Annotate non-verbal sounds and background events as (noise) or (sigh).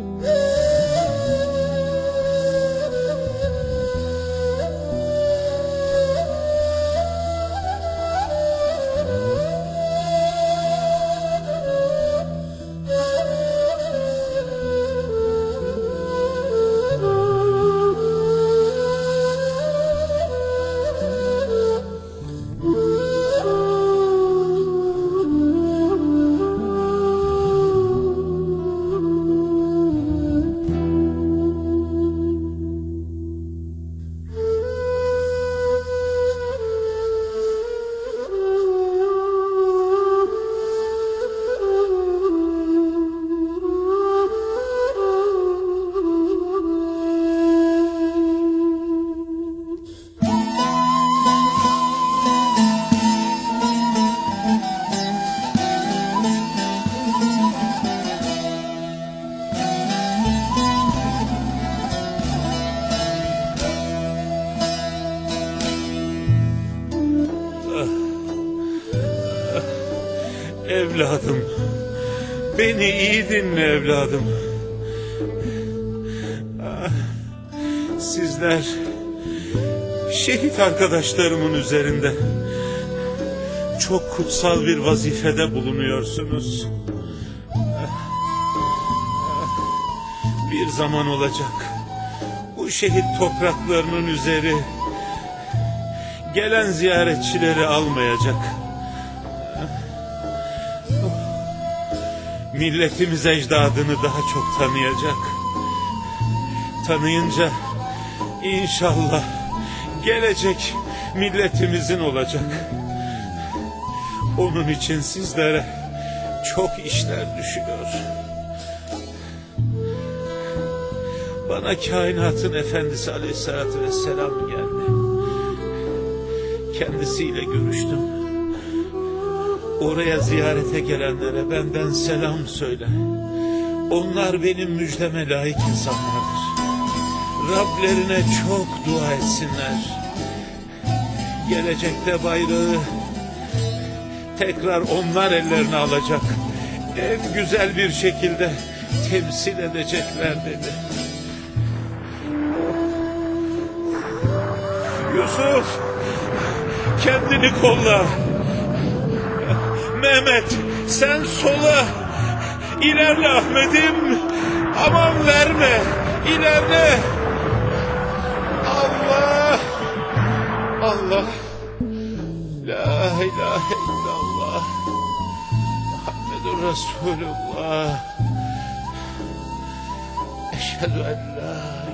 Oh. (laughs) Evladım. Beni iyi dinle evladım. Ah, Sizler şehit arkadaşlarımın üzerinde çok kutsal bir vazifede bulunuyorsunuz. Bir zaman olacak. Bu şehit topraklarının üzeri gelen ziyaretçileri almayacak. Milletimiz ecdadını daha çok tanıyacak. Tanıyınca inşallah gelecek milletimizin olacak. Onun için sizlere çok işler düşüyor. Bana kainatın efendisi aleyhissalatü vesselam geldi. Kendisiyle görüştüm. Oraya ziyarete gelenlere benden selam söyle. Onlar benim müjdeme layık insanlardır. Rablerine çok dua etsinler. Gelecekte bayrağı tekrar onlar ellerine alacak. En güzel bir şekilde temsil edecekler dedi. Yusuf kendini kolla. Mehmet sen sola. İlerle Ahmet'im. Aman verme. İlerle. Allah. Allah. La ilahe illallah. Muhammedur Resulullah. Eşhedü en la